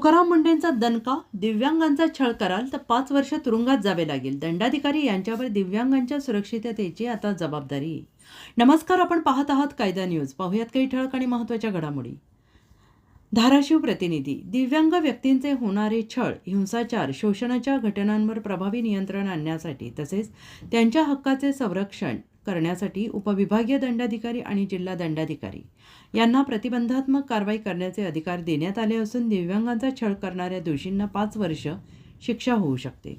तुकाराम मुंडेंचा दणका दिव्यांगांचा छळ कराल तर पाच वर्ष तुरुंगात जावे लागेल. दंडाधिकारी यांच्यावर दिव्यांगांच्या सुरक्षिततेची आता जबाबदारी. नमस्कार आपण पाहत आहात कायदा न्यूज. पाहूयात काही ठळक आणि महत्त्वाच्या घडामोडी. धाराशिव प्रतिनिधी. दिव्यांग व्यक्तींचे होणारे छळ हिंसाचार शोषणाच्या घटनांवर प्रभावी नियंत्रण आणण्यासाठी तसेच त्यांच्या हक्काचे संरक्षण करण्यासाठी उपविभागीय दंडाधिकारी आणि जिल्हा दंडाधिकारी यांना प्रतिबंधात्मक कारवाई करण्याचे अधिकार देण्यात आले असून दिव्यांगांचा छळ करणाऱ्या दोषींना पाच वर्ष शिक्षा होऊ शकते.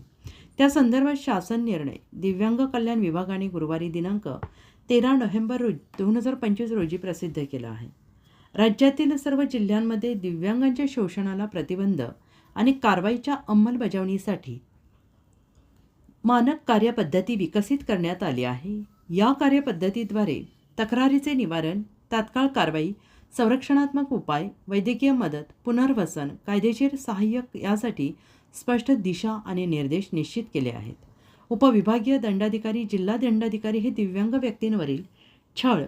त्या संदर्भात शासन निर्णय दिव्यांग कल्याण विभागाने गुरुवारी दिनांक तेरा नोव्हेंबर रोज दोन हजार पंचवीस रोजी प्रसिद्ध केला आहे. राज्यातील सर्व जिल्ह्यांमध्ये दिव्यांगांच्या शोषणाला प्रतिबंध आणि कारवाईच्या अंमलबजावणीसाठी मानक कार्यपद्धती विकसित करण्यात आली आहे. या कार्यपद्धतीद्वारे तक्रारीचे निवारण तात्काळ कारवाई संरक्षणात्मक उपाय वैद्यकीय मदत पुनर्वसन कायदेशीर सहाय्यक यासाठी स्पष्ट दिशा आणि निर्देश निश्चित केले आहेत. उपविभागीय दंडाधिकारी जिल्हा दंडाधिकारी हे दिव्यांग व्यक्तींवरील छळ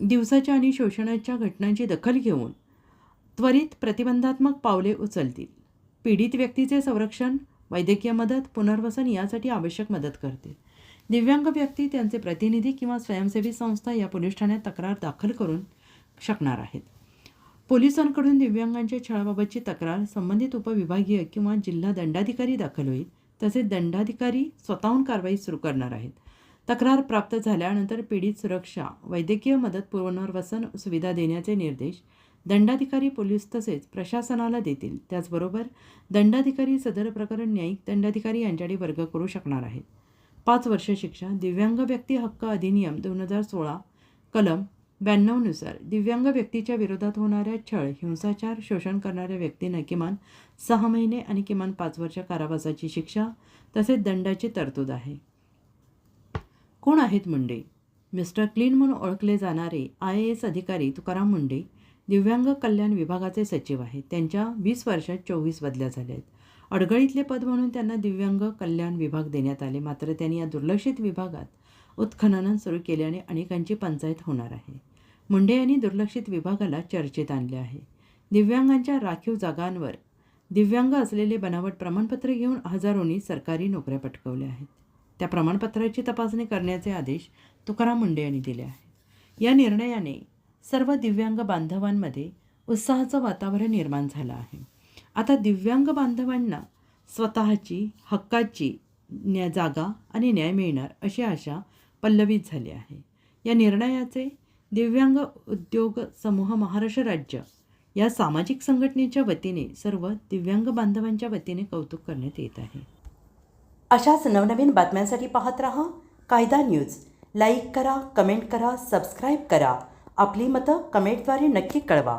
दिवसाच्या आणि शोषणाच्या घटनांची दखल घेऊन त्वरित प्रतिबंधात्मक पावले उचलतील. पीडित व्यक्तीचे संरक्षण वैद्यकीय मदत पुनर्वसन यासाठी आवश्यक मदत करतील. दिव्यांग व्यक्ती त्यांचे प्रतिनिधी किंवा स्वयंसेवी संस्था या पोलीस ठाण्यात तक्रार दाखल करून शकणार आहेत. पोलिसांकडून दिव्यांगांच्या छळाबाबतची तक्रार संबंधित उपविभागीय किंवा जिल्हा दंडाधिकारी दाखल होईल तसेच दंडाधिकारी स्वतःहून कारवाई सुरू करणार आहेत. तक्रार प्राप्त झाल्यानंतर पीडित सुरक्षा वैद्यकीय मदत पुनर्वसन सुविधा देण्याचे निर्देश दंडाधिकारी पोलीस तसेच प्रशासनाला देतील. त्याचबरोबर दंडाधिकारी सदर प्रकरण न्यायिक दंडाधिकारी यांच्याकडे वर्ग करू शकणार आहेत. पाच वर्ष शिक्षा दिव्यांग व्यक्ती हक्क अधिनियम दोन हजार सोळा कलम ब्याण्णवनुसार दिव्यांग व्यक्तीच्या विरोधात होणाऱ्या छळ हिंसाचार शोषण करणाऱ्या व्यक्तींना किमान सहा महिने आणि किमान पाच वर्ष कारावासाची शिक्षा तसेच दंडाची तरतूद आहे. कोण आहेत मुंडे? मिस्टर क्लीन म्हणून ओळखले जाणारे आय ए एस अधिकारी तुकाराम मुंडे दिव्यांग कल्याण विभागाचे सचिव आहेत. त्यांच्या वीस वर्षात चोवीस बदल्या झाल्या आहेत. अडगळीतले पद म्हणून त्यांना दिव्यांग कल्याण विभाग देण्यात आले. मात्र त्यांनी या दुर्लक्षित विभागात उत्खनन सुरू केल्याने अनेकांची पंचायत होणार आहे. मुंडे यांनी दुर्लक्षित विभागाला चर्चेत आणले आहे. दिव्यांगांच्या राखीव जागांवर दिव्यांग असलेले बनावट प्रमाणपत्र घेऊन हजारोंनी सरकारी नोकऱ्या पटकवल्या आहेत. त्या प्रमाणपत्राची तपासणी करण्याचे आदेश तुकाराम मुंडे यांनी दिले आहे. या निर्णयाने सर्व दिव्यांग बांधवांमध्ये उत्साहाचं वातावरण निर्माण झालं आहे. आता दिव्यांग बांधवांना स्वतःची हक्काची न्या जागा आणि न्याय मिळणार अशी आशा पल्लवित झाली आहे. या निर्णयाचे दिव्यांग उद्योग समूह महाराष्ट्र राज्य या सामाजिक संघटनेच्या वतीने सर्व दिव्यांग बांधवांच्या वतीने कौतुक करण्यात येत आहे. अशाच नवनवीन बातम्यांसाठी पाहत रहा कायदा न्यूज. लाईक करा कमेंट करा सबस्क्राईब करा. आपली मतं कमेंटद्वारे नक्की कळवा.